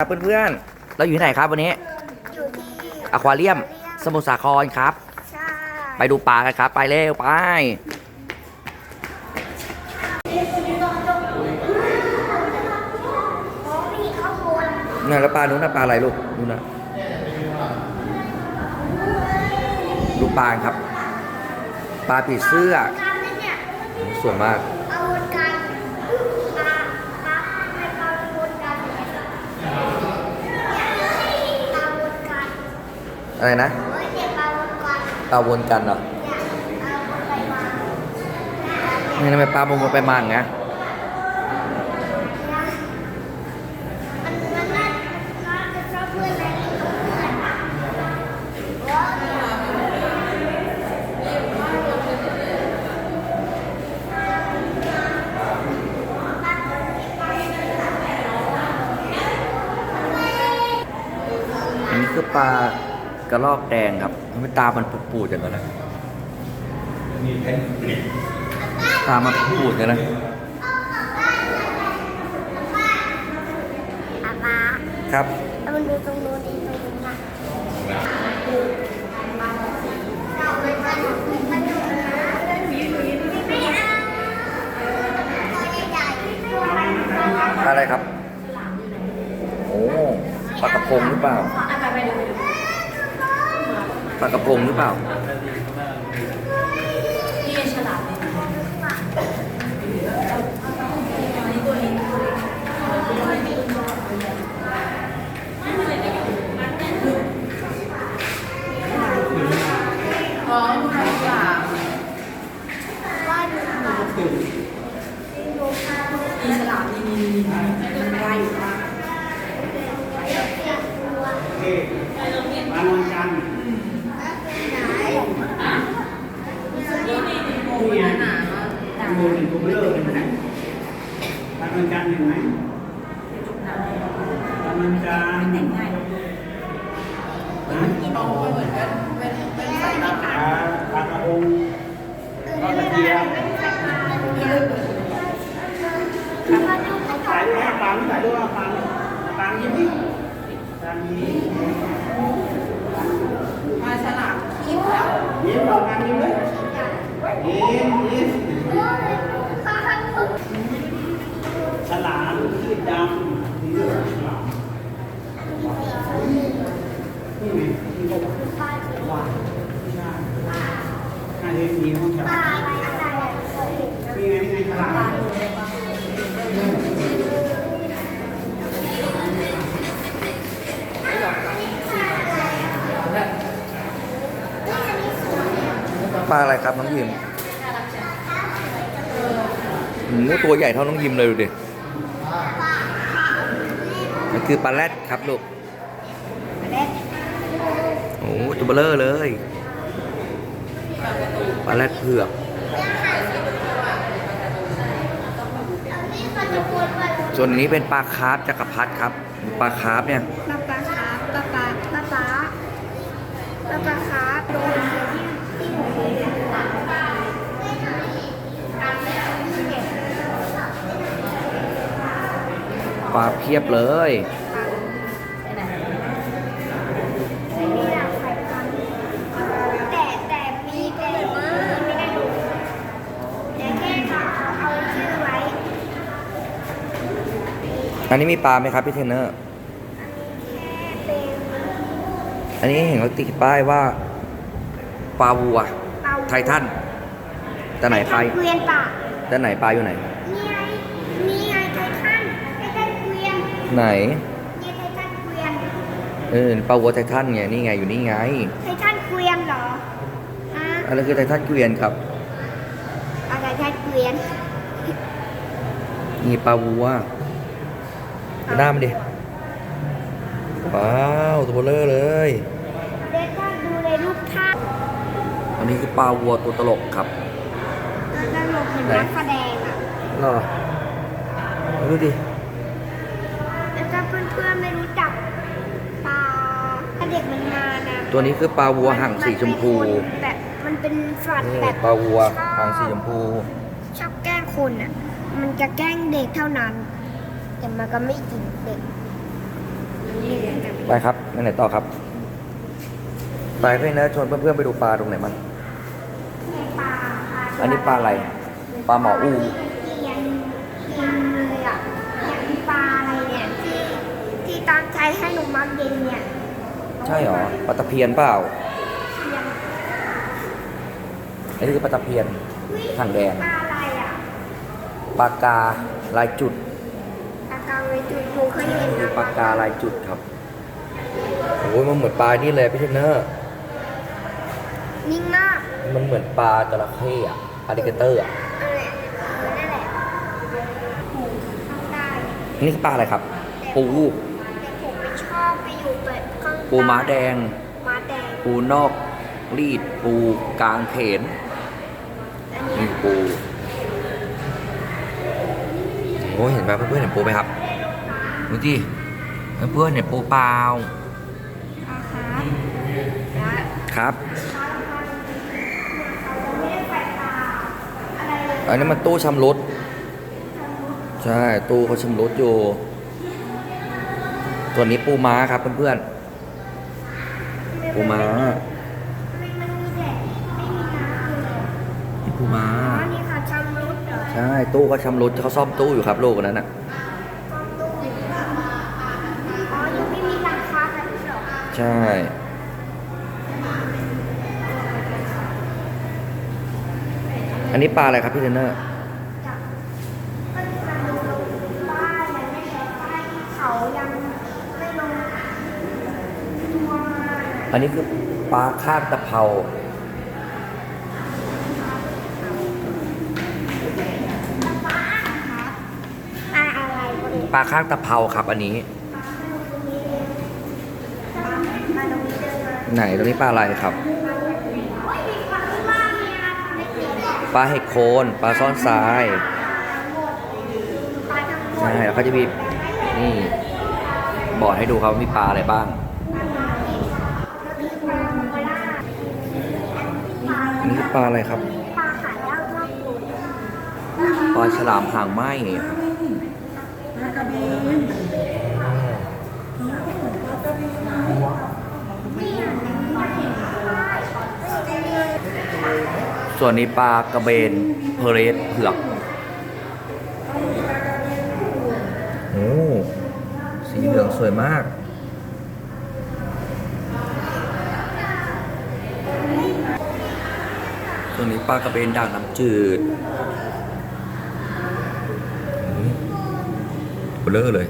ครับเพื่อนๆ เราอยู่ที่ไหนครับวันนี้ อยู่ที่อควาเรียม สมุทรสาครครับ ใช่ไปดูปลากันครับ ไปเร็วไปอ๋อมีข้างบนนี่นแล้วปลานู้นนะปลาอะไรลูกนู่นนะดูปลาครับ ปลาผีเสื้อกันนะเนี่ยสวยมาก เอาวนกันปลาปลาให้ปลาวนกันเนี่ยปลาวนกัน อะไรนะปลาวนกันเหรอนี่ทำไมปลาวนไปมาอย่างเงี้ยมันมันน่าน่าจะนี่คือปลา กระรอกแดงครับทำไมตามันปูดๆอย่างนั้นนะตามันปูดๆอย่างนั้นนะอาปาครับแล้วมันดูตรงนู้นดีตรงนู้นนะมันดูนะไม่เอาตัวใหญ่ๆตัวมันปลาอะไรครับ โอ้ปลากระพงหรือเปล่า ปลากระพงหรือเปล่า อ๋อใครกล่าว ว่าดูปลา มีฉลามนี่นี่นี่มันว่ายอยู่ข้าง มาวันจันทร์ โอ้ยหนา ว่าหนาดูเห็นตัวเบลอเลยนะมาวันจันทร์เห็นไหมมาวันจันทร์แต่งง่ายนะนะโตเหมือนกันเป็นเป็นสัตว์ปลาปลากระพงปลากระเทียมถ่ายด้วยนะปลาไม่ถ่ายด้วยปลาปลายิ้มดิปลายิ้มมาฉลามคิดแล้วยิ้มเรากันยิ้มเลยยิ้มยิ้ม ฉลามชื่อดำนี่เรื่องฉลามนี่ไงที่เขาว่าไม่ใช่น่มีห้องฉลามนี่ไงนี่ไงฉลามปลาอะไรครับน้องยิม โอ้ตัวใหญ่เท่าน้องยิมเลยดูดิ มันคือปลาแรดครับลูกโอ้ตัวเบลอเลยปลาแรดเผือกส่วนนี้เป็นปลาคาร์ฟจักรพรรดิครับปลาคาร์ฟเนี่ยปลาปลาครับปลาปลาปลาปลาปลาปลาครับโดน ลาเพียบเลยมีหลากหลายพันธุ์แต่แต่มีแต่ไม่ได้ดูแต่แค่เขาเอาชื่อไว้อันนี้มีปลาไหมครับพี่เทรนเนอร์อันนี้แค่เป็นอันนี้เห็นเขาติดป้ายว่าปลาวัวเตาไททันแต่ไหนปลาเกวียนป่าแต่ไหนปลาอยู่ไหน นี่ไงนี่ไงไททันไททันเก วียนไหนนี่ไททันเกวียนเออปลาวัวไททันไงนี่ไงอยู่นี่ไง ไททันเกวียนเหรอฮะอันนั้นคือไททันเกวียนครับอะไรไททันเกวียนนี่ปลาวัวดูหน้ามันดิ ว้าวตัวเบลอเลย เด็กก็ดูในรูปภาพอันนี้คือปลาวัวตัวตลกครับแล้วก็ลงเป็นไหนนักแสดงอะเหรอ ดูดิ แล้วถ้าเพื่อนๆไม่รู้จักปลาถ้าเด็กมันมานะ ตัวนี้คือปลาวัวหางสีชมพูนเป็นคนแบบมันเป็นสัตว์นี่แบบปลาวัวหางสีชมพู ชอบแกล้งคนอะ มันจะแกล้งเด็กเท่านั้น แต่มันก็ไม่กินเด็กไปครับไปไหนต่อครับไปเพื่อนนะชวนเพื่อนๆไปดูปลาตรงไหนมั้งปลาปลาอันนี้ปลาอะไร ปลาหมออูเอียนเอียนเลยอะอย่างปลาอะไรเนี่ยที่ที่ตั้งใจให้หนูมาเย็นเนี่ย ใช่เหรอปลาตะเพียนเปล่าอันนี้คือปลาตะเพียนหางแดงปลาอะไรอะปลากาลายจุดปลากาไว้จุดหนูเคยเห็นคือนะปลากาลายจุดครับโอ้ยมันเหมือนปลานี่เลยพี่เทนเนอร์นิ่งมากมันเหมือนปลาจระเข้อะอ l ลิเกเตอร์อะเออเออนั่นแหละหูข้างใต้นี่คือปลาอะไรครับปู ปูม้าแดง ม้าแดงปูนอกรีด ปูกลางเขนอันนี้นี่ปูโอ้ยเห็นไหมเพื่อนๆเห็นปูไหมครับดูดิเพื่อนๆเห็นปูเปล่าปลาครับและครับปลาพันธุ์เขาจะไม่ได้ไปปลาอะไรเลยอันนี้มันตู้ชำรุดใช่ ตู้เขาชำรุดอยู่ ตัวนี้ปูม้าครับเพื่อนๆ ปูม้ามันมันมีแต่ไม่มีน้ำเลยนี่ปูม้าอ๋อนี่ค่ะชำรุดเหรอใช่ตู้เขาชำรุดเขาซ่อมตู้อยู่ครับลูกคนนั้นน่ะกองตู้อ๋อยังไม่มีราคากันเหรอใช่อันนี้ปลาอะไรครับพี่เทรนเนอร์ จับก็มีการลงป้ายยังไม่ได้ป้ายที่เขายังไม่ลงตัวมา อันนี้คือปลาคาดตะเภาปลาอะไรปลาคาดตะเภาครับ อันนี้ ไหนตัวนี้ปลาอะไรครับปลาเห็ดโคนปลาซ่อนทรายใช่แล้วก็จะมีนี่บอร์ดให้ดูครับว่ามีปลาอะไรบ้าง ปลาอะไรครับปลาหายากมากเลยปลาฉลามหางไหมปลากระเบนส่วนนี้ปลากระเบนเพเรสเผือกโอ้สีเหลืองสวยมาก ส่วนนี้ปลากระเบนด่างน้ำจืดเบลอเลย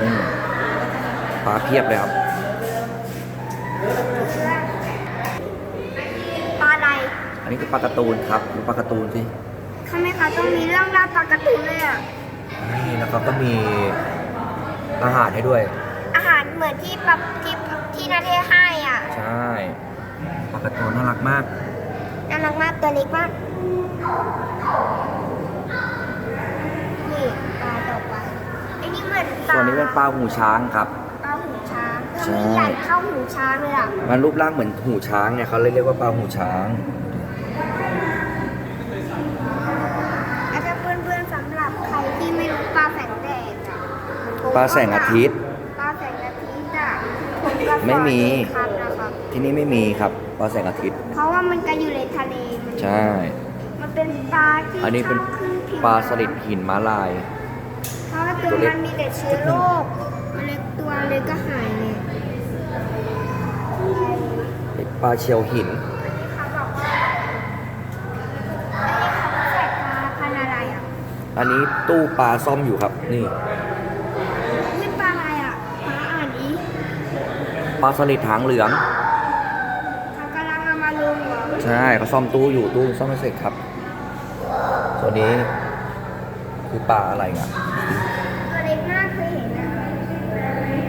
อืมปลาเพียบเลยครับ ปลาอะไร อันนี้คือปลาการ์ ตูนครับดูปลาการ์ตูนสิทำไมคะต้องมีเรื่องราวปลาการ์ตูนเลยอะนี่แล้วเขาก็มีอาหารให้ด้วย อาหารเหมือนที่ปลาที่ที่นาเทศให้อะ ใช่ปลาการ์ตูนน่ารักมาก น่ารักมากตัวเล็กมาก นี่ปลาต่อไปไอ้นี่เหมือนปลาส่วนนี้เป็นปลาหูช้างครับ ปลาหูช้างใช่ทำไมใหญ่เท่าหูช้างเลยอะ มันรูปร่างเหมือนหูช้างเนี่ยเขาเลยเรียกว่าปลาหูช้าง แล้วถ้าเพื่อนๆสำหรับใครที่ไม่รู้ปลาแสงแดดอะผม ปลาแสงอาทิตย์ ปลาแสงอาทิตย์อะผมก็สอนไม่มีครับนะครับ ที่นี่ไม่มีครับปลาแสงอาทิตย์ เพราะว่ามันก็อยู่ในทะเลมันใช่ มันเป็นปลาที่อันนี้เป็นชอบขึ้ผิวปลาสลิดหินม้าลาย เพราะว่าตัวตัวเล็กมันมีแต่เชื้อโรคตัวเล็กตัวเล็กก็หายเลยปลาเชียวหิน อันนี้เขาบอกว่าอันนี้เขาใส่ปลาพันธุ์อะไรอะอันนี้ตู้ปลาซ่อมอยู่ครับ นี่นี่ ปลาสลิดหางเหลืองเขากำลังเอามาลงเหรอใช่เขาซ่อมตู้อยู่ตู้ซ่อมไม่เสร็จครับส่วนนี้คือปลาอะไรอะตัวเล็กมากเคยเห็นนะ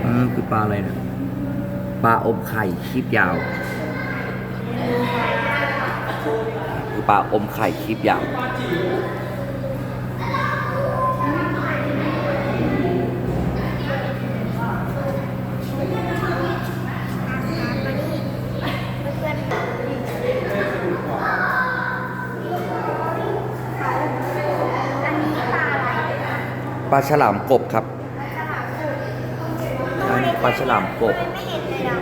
เออคือปลาอะไรเนี่ยปลาอมไข่คีบยาว คือปลาอมไข่คีบยาว ปลาฉลามกบครับอันนี้ปลาฉลามกบ ไม่เห็นเลยนะ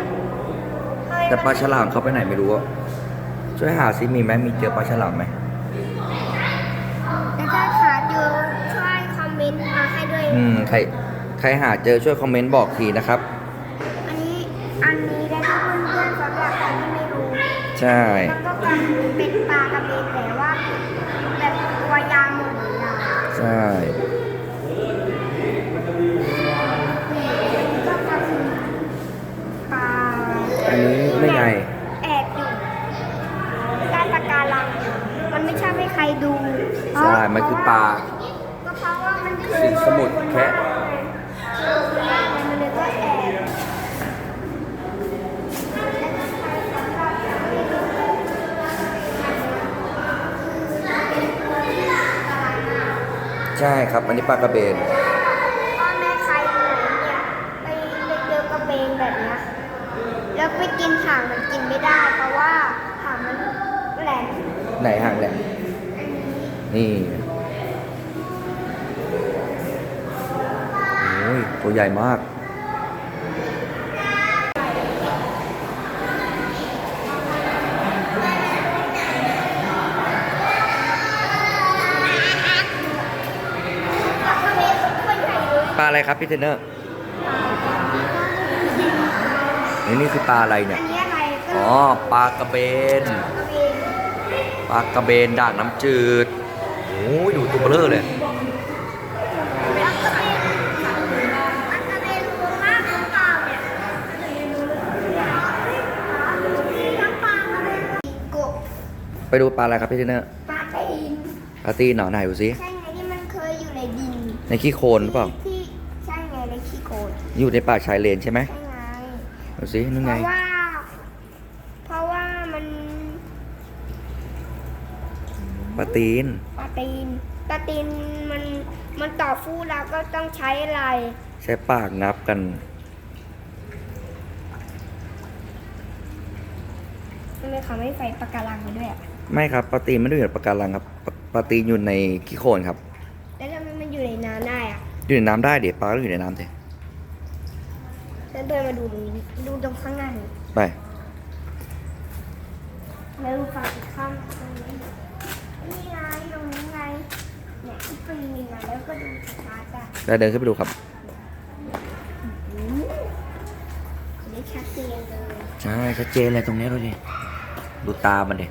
แต่ปลาฉลามเขาไปไหนไม่รู้อะช่วยหาซิมีไหมมีเจอปลาฉลามไหมแล้วถ้าหาเจอช่วยคอมเมนต์มาให้ด้วย อืมใครใครหาเจอช่วยคอมเมนต์บอกทีนะครับ อันนี้อันนี้ได้ถ้าเพื่อนๆสำหรับใครที่ไม่รู้ ใช่มันก็ ใช่ครับ อันนี้ปลากระเบนพ่อแม่ใครเนี่ยไปไปเจอกระเบนแบบเนี้ยแล้วไปกินหางมันกินไม่ได้เพราะว่าหางมันแหลมไหนห่างแหลมอันนี้นี่โอ้ยตัวใหญ่มาก กระเบนตัวใหญ่เลย ปลาอะไรครับพี่เทรนเนอร์นี่นี่คือปลาอะไรเนี่อัยนนี้อะไรก็อ๋อปลากระเบนกระเบนปลากระเบนด่างน้ำจืดโอ้ยดูตัวเบลอเลยแล้วกระเบนมันกระเบนรวมมากหรือเปล่าเนี่ยทั้งปลากระเบนกบไปดูปลาอะไรครับพี่เทรนเนอร์ปลาตีนปลาตีนเหนอไหนดูสิ ใช่ไงที่มันเคยอยู่ในดิน ในขี้โคลนหรือเปล่าที่ใช่ไงใน ขี้โคลนอยู่ในป่าชายเลนใช่ไหมใช่ไงดูสินู่นเพไง ราะว่า เพราะว่ามันปลาตีน ปลาตีนปลาตีนมันมันต่อสู้แล้วก็ต้องใช้อะไร ใช้ปากงับกัน ทำไมเขาไม่ใส่ปากการังมาด้วยอะไม่ครับปลาตีนไม่ได้อยู่ในปะการังครับปลาปลาตีนอยู่ในขี้โคลนครับ แล้วทำไมมันอยู่ในน้ำได้อะอยู่ในน้ำได้เดี๋ยวปลาก็อยู่ในน้ำเถอะ เดินเดินมาดูตรงนี้ดูตรงข้างหน้านี่ไปแล้วดูฝั่งอีกข้างตรงนี้นี่ไงตรงนี้ไงเนี่ยที่ปีนไงแล้วก็ดูช้าๆจ้ะได้เดินขึ้นไปดูครับ อืมอันนี้ชัดเจนเลยใช่ชัดเจนเลยตรงนี้ดูดิดูตามันดิ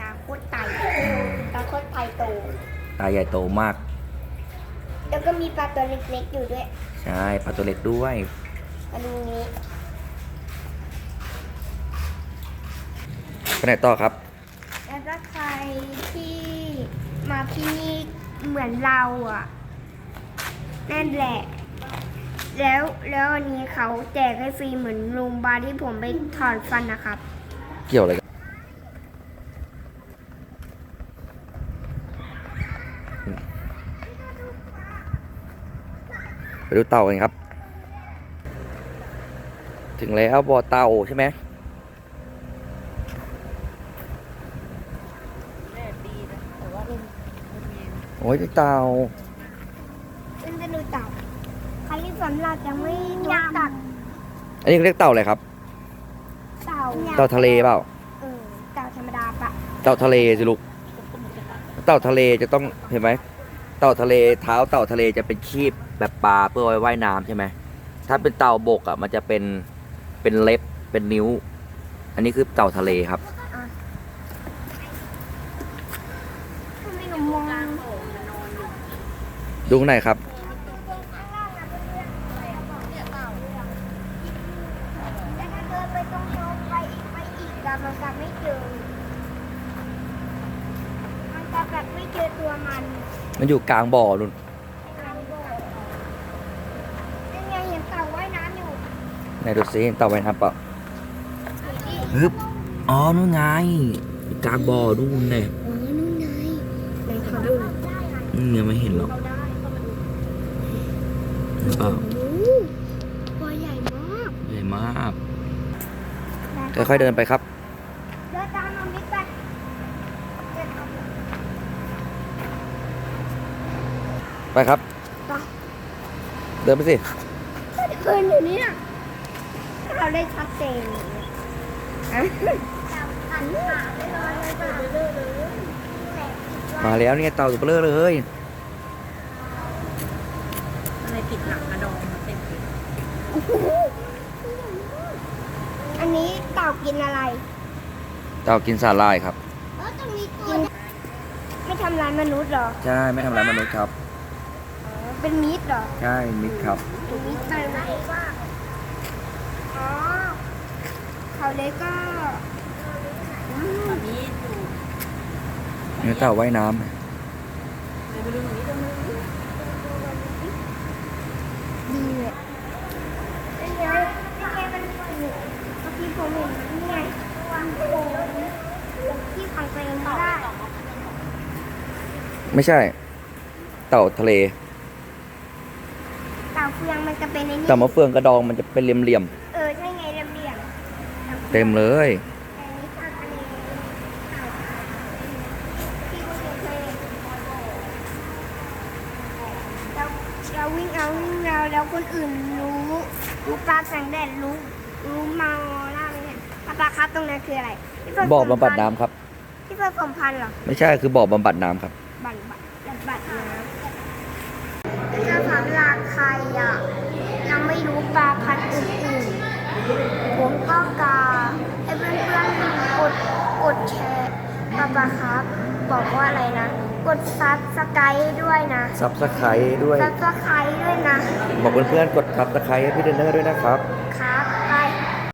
ตาโคตรไตตาโคตรไตโต ตาใหญ่โตมาก แล้วก็มีปลาตัวเล็กๆอยู่ด้วย ใช่ปลาตัวเล็กด้วย มาดูนี้ไปไหนต่อครับ แล้วก็ใครที่มาที่นี่เหมือนเราอะนั่นแหละ แล้วแล้วอันนี้เขาแจกให้ฟรีเหมือนโรงพยาบาลที่ผมไปถอนฟันนะครับ เกี่ยวอะไรกันไปดูเต่ากันครับ ถึงแล้วบ่อเต่าใช่ไหมแม่ดีนะแต่ว่ามันมันมีโอ้ยเต่า เป็นจะดูเต่าใครที่สำหรับยังไม่รู้จักอันนี้เขาเรียกเต่าอะไรครับ เต่าเต่าทะเลเปล่า เออเต่าธรรมดาปะเต่าทะเลสิลูก เต่าทะเลจะต้องเห็นไหม เต่าทะเลเท้าเต่าทะเลจะเป็นคีบแบบปลาเพื่อไว้ว่ายน้ำใช่ไหม ถ้าเป็นเต่าบกอะมันจะเป็น เป็นเล็บเป็นนิ้ว อันนี้คือเต่าทะเลครับ ทำไมหนูมองดูข้างในครับ แต่ถ้าเดินไปตรงโน้นไปอีกไปอีกอะมันจะไม่เจอ มันจะแบบไม่เจอตัวมัน มันอยู่กลางบ่อนุ่น ยังไงเห็นเต่าว่ายน้ำอยู่ ไหนดูซิเต่าไว้ครับเปล่าฮึบอ๋อนู่นไงอยู่กลางบ่อนู่นเนี่ยอ๋อนู่นไงไหนขอดูนี่ยังไม่เห็นหรอกเห็นเปล่าโอ้โหตัวใหญ่มาก ใหญ่มากค่อยๆเดินไปครับเดินตามน้องบิ๊กไปเดินตามไปครับไปเดินไปสิเดินอยู่นี่นะถ้า เราได้ชัดเจนอย่างเงี้ยอะหันขาไปนอนเลยป่ะมาแล้วเนี่ยเต่าตัวเบลอเลยอะไรติดหลังกระดองมาเต็มเลยอันนี้เต่ากินอะไรเต่ากินสาหร่ายครับกินไม่ทำร้ายมนุษย์เหรอ ใช่ไม่ทำร้ายมนุษย์ครับอ๋อเป็นมิตรเหรอ ใช่มิดครับ เป็นมิตรไปไหนว่าอ๋อ เขาเล็กก็อืมตอนนี้อยู่เนื้อเต่าว่ายน้ำในบริเวณนี้ตรงนี้ดีเลยเป็นไงเป็นไงมันสวยเนี่ยเมื่อกี้ผมเห็นนี่ไงวางโค้งที่ฟังเพลงไม่ได้ไม่ใช่ เต่าทะเล เต่าเฟืองมันจะเป็นในนี้เต่ามะเฟืองกระดองมันจะเป็นเหลี่ยม เออใช่ไงระเบียง ๆ เต็มเลยแต่อันนี้เต่าทะเลเต่าที่คุณเคยเราเราวิ่งเอาวิ่งเราแล้วคนอื่นรู้ รู้ปลาแสงแดดรู้ รู้เมาล่าไหมเนี่ยปลาครับตรงนั้นคืออะไรที่เฟิร์นบ่อบำบัดน้ำครับ ที่เฟิร์นผมพันธุ์เหรอ ไม่ใช่คือบ่อบำบัดน้ำครับบันบัดบันบัดน้ำถ้าถามราคาอะยังไม่รู้ปลาพันธุ์อื่นๆ ผมก็กาให้เพื่อนๆกดกดแชร์ปลาปลาครับ บอกว่าอะไรนะ กดซับสไครต์ด้วยนะซับสไครต์ด้วยซับสไครต์ด้วยนะ บอกเพื่อนๆกดซับสไครต์ให้พี่เดนเนอร์ด้วยนะครับใ